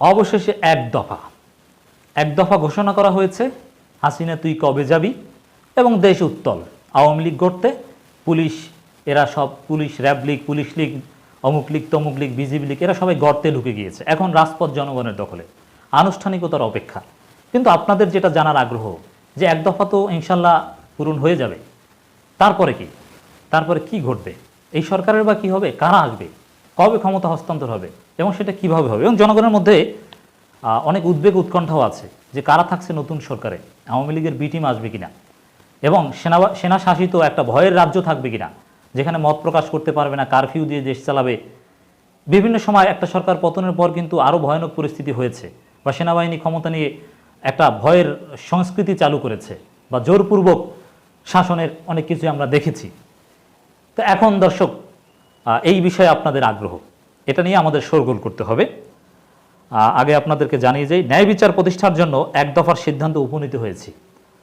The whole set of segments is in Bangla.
অবশেষে এক দফা। এক দফা ঘোষণা করা হয়েছে, হাসিনা তুই কবে যাবি এবং দেশ উত্তল। আওয়ামী লীগ গড়তে পুলিশ, এরা সব police, RAB league, police league, অমুক লীগ, তমুক লীগ, বিজিবি লীগ, এরা সবাই গর্তে ঢুকে গিয়েছে। এখন রাজপথ জনগণের দখলে। আনুষ্ঠানিকতার অপেক্ষা। কিন্তু আপনাদের যেটা জানার আগ্রহ, যে এক দফা তো ইনশাল্লাহ পূরণ হয়ে যাবে। তারপরে কি? তারপরে কি ঘটবে? এই সরকারের বা কি হবে? কারা আসবে? কবে ক্ষমতা হস্তান্তর হবে এবং সেটা কীভাবে হবে? এবং জনগণের মধ্যে অনেক উদ্বেগ, উৎকণ্ঠাও আছে যে কারা থাকছে নতুন সরকারে? আওয়ামী লীগের বি টিম আসবে কিনা? এবং সেনা সেনা শাসিত একটা ভয়ের রাজ্য থাকবে কিনা? যেখানে মত প্রকাশ করতে পারবে না কারফিউ দিয়ে দেশ চালাবে। বিভিন্ন সময় একটা সরকার পতনের পর কিন্তু আরও ভয়ানক পরিস্থিতি হয়েছে বা সেনাবাহিনী ক্ষমতা নিয়ে একটা ভয়ের সংস্কৃতি চালু করেছে বা জোরপূর্বক শাসনের অনেক কিছু আমরা দেখেছি। তো এখন দর্শক এই বিষয়ে আপনাদের আগ্রহ। এটা নিয়ে আমাদের শোরগোল করতে হবে। আগে আপনাদেরকে জানিয়ে যাই, ন্যায় বিচার প্রতিষ্ঠার জন্য এক দফার সিদ্ধান্ত উপনীত হয়েছি।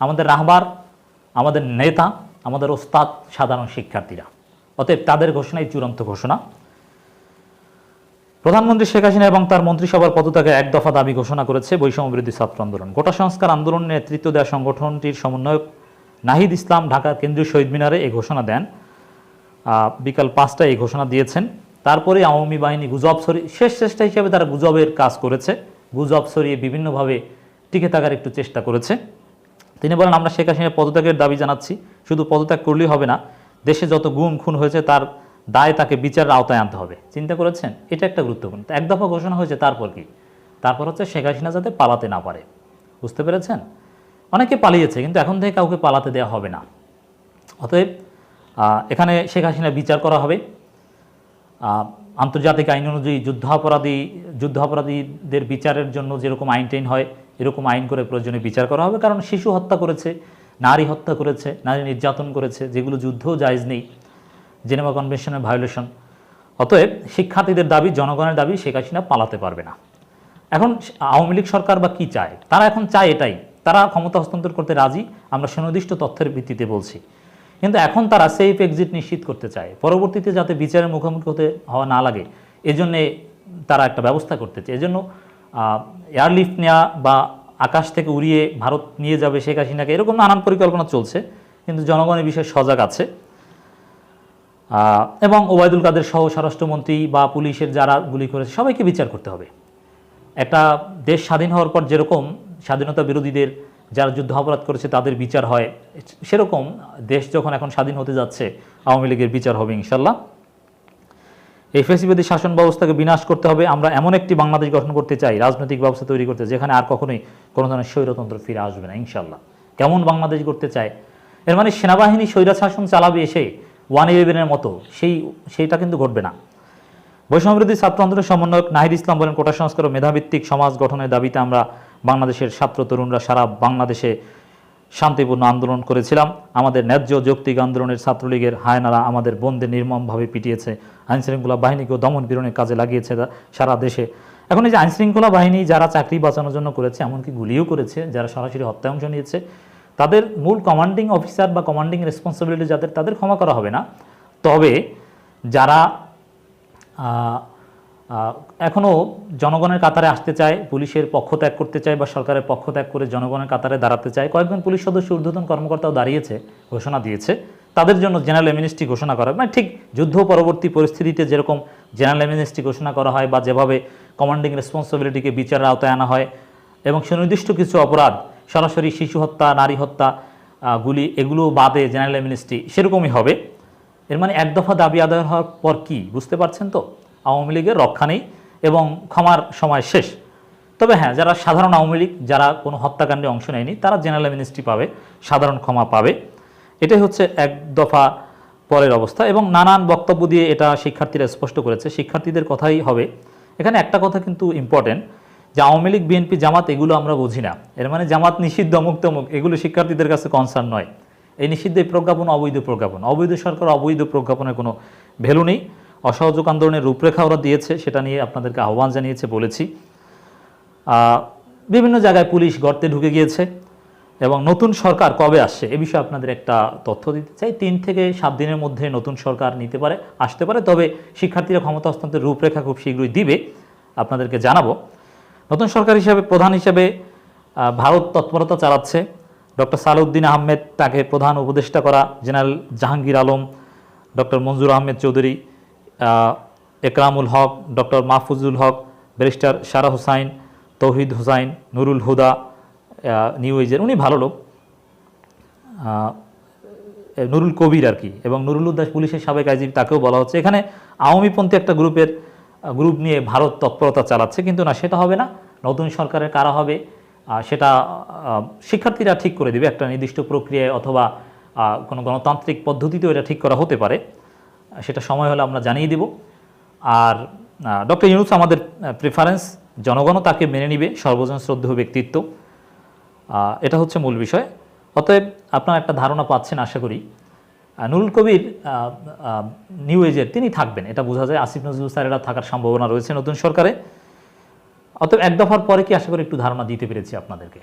আমাদের রাহবার, আমাদের নেতা, আমাদের ওস্তাদ, সাধারণ শিক্ষার্থীরা। অতএব তাদের ঘোষণাই চূড়ান্ত ঘোষণা। প্রধানমন্ত্রী শেখ হাসিনা এবং তার মন্ত্রিসভার পদত্যাগে এক দফা দাবি ঘোষণা করেছে বৈষম্য বিরোধী ছাত্র আন্দোলন। গোটা সংস্কার আন্দোলনের নেতৃত্ব দেওয়া সংগঠনটির সমন্বয়ক নাহিদ ইসলাম ঢাকার কেন্দ্রীয় শহীদ মিনারে এই ঘোষণা দেন। বিকাল পাঁচটায় এই ঘোষণা দিয়েছেন। তারপরে আওয়ামী বাহিনী গুজব ছড়িয়ে শেষ চেষ্টা হিসেবে তারা গুজবের কাজ করেছে। গুজব সরিয়ে বিভিন্নভাবে টিকে থাকার একটু চেষ্টা করেছে। তিনি বলেন, আমরা শেখ হাসিনার পদত্যাগের দাবি জানাচ্ছি। শুধু পদত্যাগ করলেই হবে না, দেশে যত গুম খুন হয়েছে, তার দায় তাকে বিচারের আওতায় আনতে হবে। চিন্তা করেছেন? এটা একটা গুরুত্বপূর্ণ। এক দফা ঘোষণা হয়েছে, তারপর কি? তারপর হচ্ছে শেখ হাসিনা যাতে পালাতে না পারে। বুঝতে পেরেছেন? অনেকে পালিয়েছে, কিন্তু এখন থেকে কাউকে পালাতে দেওয়া হবে না। অতএব এখানে শেখ হাসিনা বিচার করা হবে। আন্তর্জাতিক আইন অনুযায়ী যুদ্ধাপরাধী, যুদ্ধাপরাধীদের বিচারের জন্য যেরকম আইন টাইন হয়, এরকম আইন করে প্রয়োজনে বিচার করা হবে। কারণ শিশু হত্যা করেছে, নারী হত্যা করেছে, নারী নির্যাতন করেছে, যেগুলো যুদ্ধও জায়জ নেই, জেনেভা কনভেনশনের ভায়োলেশন। অতএব শিক্ষার্থীদের দাবি, জনগণের দাবি শেখ হাসিনা পালাতে পারবে না। এখন আওয়ামী লীগ সরকার বা কি চায়? তারা এখন চায় এটাই। তারা ক্ষমতা হস্তান্তর করতে রাজি। আমরা সুনির্দিষ্ট তথ্যের ভিত্তিতে বলছি। কিন্তু এখন তারা সেফ এক্সিট নিশ্চিত করতে চায়। পরবর্তীতে যাতে বিচারের মুখোমুখি হতে হওয়া না লাগে, এজন্যে তারা একটা ব্যবস্থা করতে চায়। এজন্য এয়ারলিফট নেওয়া বা আকাশ থেকে উড়িয়ে ভারত নিয়ে যাবে শেখ হাসিনাকে, এরকম নানান পরিকল্পনা চলছে, কিন্তু জনগণের বিষয়ে সজাগ আছে। এবং ওবায়দুল কাদের সহ স্বরাষ্ট্রমন্ত্রী বা পুলিশের যারা গুলি করেছে, সবাইকে বিচার করতে হবে। একটা দেশ স্বাধীন হওয়ার পর যেরকম স্বাধীনতা বিরোধীদের যারা যুদ্ধ অপরাধ করেছে তাদের বিচার হয়। সেরকম দেশ যখন এখন স্বাধীন হতে যাচ্ছে, আওয়ামী লীগের বিচার হবে ইনশাল্লাহ। এই ফেসিবাদী শাসন ব্যবস্থাকে বিনাশ করতে হবে। আমরা এমন একটি বাংলাদেশ গঠন করতে চাই, রাজনৈতিক ব্যবস্থা তৈরি করতে, যেখানে আর কখনোই কোনো ধরনের স্বৈরতন্ত্র ফিরে আসবে না ইনশাল্লাহ। কেমন বাংলাদেশ করতে চায়? এর মানে সেনাবাহিনী স্বৈরা শাসন চালাবে এসে ওয়ান ইলেভেনের মতো, সেই, সেইটা কিন্তু ঘটবে না। বৈষম্যবিরোধী ছাত্র আন্দোলনের সমন্বয়ক নাহিদ ইসলাম বলেন, কোটা সংস্কার ও মেধাভিত্তিক সমাজ গঠনের দাবিতে আমরা বাংলাদেশের ছাত্র তরুণরা সারা বাংলাদেশে শান্তিপূর্ণ আন্দোলন করেছিলাম। আমাদের ন্যায্য যৌক্তিক আন্দোলনের ছাত্রলীগের হায়নারা আমাদের বন্ধে নির্মমভাবে পিটিয়েছে। আইনশৃঙ্খলা বাহিনীকেও দমন পীড়নের কাজে লাগিয়েছে সারা দেশে। এখন এই যে আইনশৃঙ্খলা বাহিনী যারা চাকরি বাঁচানোর জন্য করেছে, এমনকি গুলিও করেছে, যারা সরাসরি হত্যায় অংশ নিয়েছে, তাদের মূল কমান্ডিং অফিসার বা কমান্ডিং রেসপন্সিবিলিটি যাদের, তাদের ক্ষমা করা হবে না। তবে যারা এখনও জনগণের কাতারে আসতে চায়, পুলিশের পক্ষ ত্যাগ করতে চায় বা সরকারের পক্ষ ত্যাগ করে জনগণের কাতারে দাঁড়াতে চায়। কয়েকজন পুলিশ সদস্য ঊর্ধ্বতন কর্মকর্তাও দাঁড়িয়েছে, ঘোষণা দিয়েছে। তাদের জন্য জেনারেল এমিনিস্ট্রি ঘোষণা করা। মানে ঠিক যুদ্ধ পরবর্তী পরিস্থিতিতে যেরকম জেনারেল এমিনিস্ট্রি ঘোষণা করা হয় বা যেভাবে কমান্ডিং রেসপন্সিবিলিটিকে বিচারের আওতায় আনা হয় এবং সুনির্দিষ্ট কিছু অপরাধ, সরাসরি শিশু হত্যা, নারী হত্যা গুলি, এগুলো বাদে জেনারেল এমিনিস্ট্রি সেরকমই হবে। এর মানে এক দফা দাবি আদায় হওয়ার পর কি? বুঝতে পারছেন তো? আওয়ামী লীগের রক্ষা নেই এবং ক্ষমার সময় শেষ। তবে হ্যাঁ যারা সাধারণ আওয়ামী লীগ, যারা কোনো হত্যাকাণ্ডে অংশ নেয়নি, তারা জেনারেল মিনিস্ট্রি পাবে, সাধারণ ক্ষমা পাবে। এটাই হচ্ছে এক দফা পরের অবস্থা এবং নানান বক্তব্য দিয়ে এটা শিক্ষার্থীরা স্পষ্ট করেছে। শিক্ষার্থীদের কথাই হবে। এখানে একটা কথা কিন্তু ইম্পর্টেন্ট যে আওয়ামী লীগ, বিএনপি, জামাত, এগুলো আমরা বুঝি না। এর মানে জামাত নিষিদ্ধ অমুক তমুক এগুলো শিক্ষার্থীদের কাছে কনসার্ন নয়। এই নিষিদ্ধ প্রজ্ঞাপন অবৈধ প্রজ্ঞাপন। অবৈধ সরকার অবৈধ প্রজ্ঞাপনের কোনো ভ্যালু নেই। অসহযোগ আন্দোলনের রূপরেখা ওরা দিয়েছে, সেটা নিয়ে আপনাদেরকে আহ্বান জানিয়েছে, বলেছি। বিভিন্ন জায়গায় পুলিশ গর্তে ঢুকে গিয়েছে এবং নতুন সরকার কবে আসছে, এ বিষয়ে আপনাদের একটা তথ্য দিতে চাই। তিন থেকে সাত দিনের মধ্যে নতুন সরকার নিতে পারে, আসতে পারে, তবে শিক্ষার্থীরা ক্ষমতা হস্তান্তরের রূপরেখা খুব শীঘ্রই দিবে, আপনাদেরকে জানাব। নতুন সরকার হিসেবে প্রধান হিসেবে ভারত তৎপরতা চালাচ্ছে। ডক্টর সালাউদ্দিন আহমেদ তাকে প্রধান উপদেষ্টা করা, general Jahangir Alam, doctor Manzur Ahmed Chowdhury Ekramul Haque, doctor Mahfuzul Haque, barrister Sara Hussain, Touhid Hussain, Nurul Huda New এজের, উনি ভালো লোক। নুরুল কবির আর কি। এবং নুরুল উদ্দাস পুলিশের সাবেক আইজিপি তাকেও বলা হচ্ছে। এখানে আওয়ামীপন্থী একটা গ্রুপের গ্রুপ নিয়ে ভারত তৎপরতা চালাচ্ছে, কিন্তু না, সেটা হবে না। নতুন সরকারের কারা হবে সেটা শিক্ষার্থীরা ঠিক করে দিবে। একটা নির্দিষ্ট প্রক্রিয়ায় অথবা কোনো গণতান্ত্রিক পদ্ধতিতেও এটা ঠিক করা হতে পারে। সেটা সময় হলে আমরা জানিয়ে দেব। আর ডক্টর ইউনুস আমাদের প্রেফারেন্স জনগণও তাকে মেনে নিবে, সর্বজন শ্রদ্ধেয় ব্যক্তিত্ব। এটা হচ্ছে মূল বিষয়। অতএব আপনারা একটা ধারণা পাচ্ছেন, আশা করি। নুরুল কবির নিউ এজের তিনি থাকবেন। এটা বোঝা যায়, আসিফ নজরুল স্যারেরা থাকার সম্ভাবনা রয়েছে নতুন সরকারে। অতএব এক দফার পরে কি, আশা করি একটু ধারণা দিতে পেরেছি আপনাদেরকে।